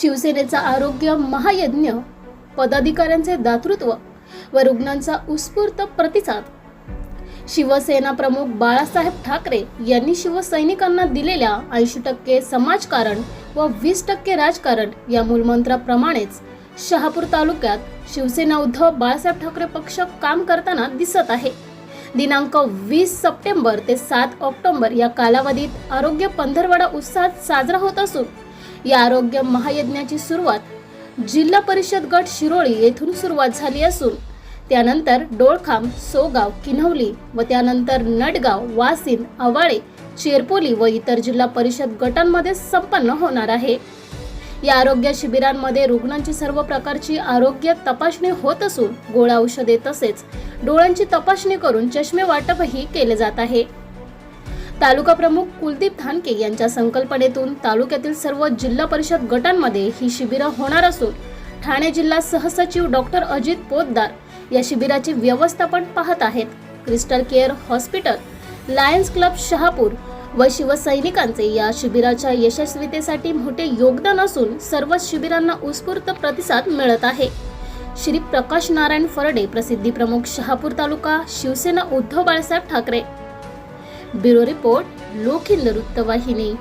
शिवसेनेचा आरोग्य महायज्ञ पदाधिकाऱ्यांचे दातृत्व व रुग्णांचा उत्स्फूर्त प्रतिसाद. शिवसेना प्रमुख बाळासाहेब ठाकरे यांनी शिवसैनिकांना दिलेल्या ऐंशी टक्के समाजकारण व वीस टक्के राजकारण या मूलमंत्राप्रमाणेच शहापूर तालुक्यात शिवसेना उद्धव बाळासाहेब ठाकरे पक्ष काम करताना दिसत आहे. दिनांक वीस सप्टेंबर ते सात ऑक्टोबर या कालावधीत आरोग्य पंधरवडा उत्साहात साजरा होत असून या आरोग्य महायज्ञाची सुरुवात जिल्हा परिषद गट शिरोळी येथून सुरुवात झाली असून त्यानंतर डोळखांब सोगाव किन्हवली व त्यानंतर नडगाव वासिन आवाळे चेरपोली व इतर जिल्हा परिषद गटांमध्ये संपन्न होणार आहे. या आरोग्य शिबिरांमध्ये रुग्णांची सर्व प्रकारची आरोग्य तपासणी होत असून गोळ्या औषधे तसेच डोळ्यांची तपासणी करून चष्मे वाटपही केले जात आहे. तालुका प्रमुख कुलदीप धानके यांच्या संकल्पनेतून तालुक्यातील सर्व जिल्हा परिषद गटांमध्ये ही शिबिरं होणार असून ठाणे जिल्हा सहसचिव डॉक्टर अजित पोतदार या शिबिराचे व्यवस्थापन पाहत आहेत. Crystal care hospital lions club Shahapur व शिवसैनिकांचे या शिबिराच्या यशस्वीतेसाठी मोठे योगदान असून सर्व शिबिरांना उत्स्फूर्त प्रतिसाद मिळत आहे. श्री प्रकाश नारायण फरडे प्रसिद्धी प्रमुख शहापूर तालुका शिवसेना उद्धव बाळासाहेब ठाकरे ब्युरो रिपोर्ट लोखिंद वृत्तवाहिनी.